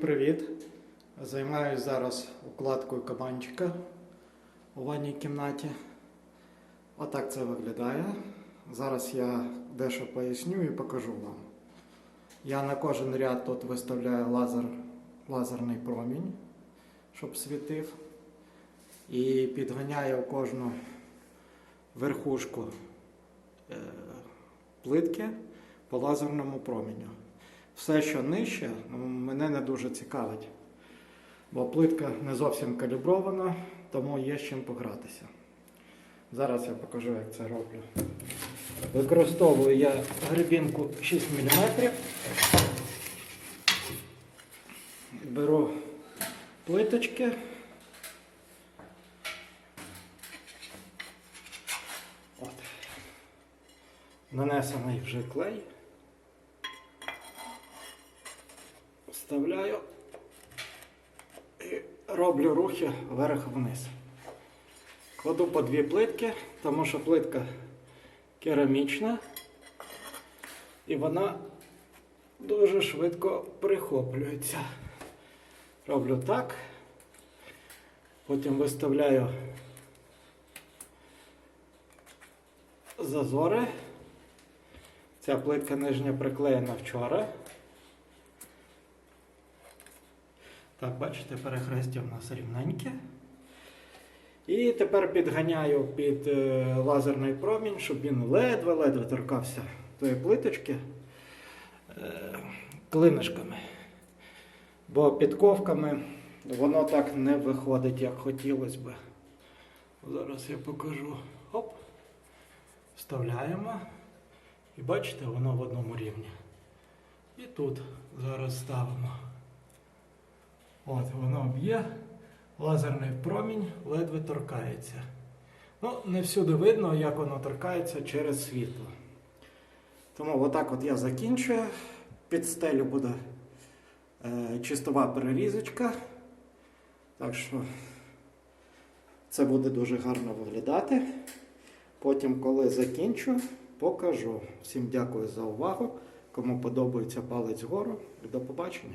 Привіт! Займаюся зараз укладкою кабанчика у ванній кімнаті. Отак це виглядає. Зараз я дещо поясню і покажу вам. Я на кожен ряд тут виставляю лазер, лазерний промінь, щоб світив. І підганяю кожну верхушку е, плитки по лазерному проміню. Все, що нижче, ну, мене не дуже цікавить, бо плитка не зовсім калібрована, тому є з чим погратися. Зараз я покажу, як це роблю. Використовую я грибінку 6 мм. Беру плиточки. От. Нанесений вже клей. Вставляю і роблю рухи вверх-вниз. Кладу по дві плитки, тому що плитка керамічна і вона дуже швидко прихоплюється. Роблю так, потім виставляю зазори. Ця плитка нижня приклеєна вчора. Так, бачите, перехрестя в нас рівненьке. І тепер підганяю під е, лазерний промінь, щоб він ледве-ледве торкався тої плиточки е, клинишками. Бо підковками воно так не виходить, як хотілося би. Зараз я покажу. Оп. Вставляємо. І бачите, воно в одному рівні. І тут зараз ставимо. От, воно б'є, лазерний промінь ледве торкається. Ну, не всюди видно, як воно торкається через світло. Тому отак от я закінчую. Під стелю буде е, чистова перерізочка. Так що це буде дуже гарно виглядати. Потім, коли закінчу, покажу. Всім дякую за увагу. Кому подобається палець вгору до побачення.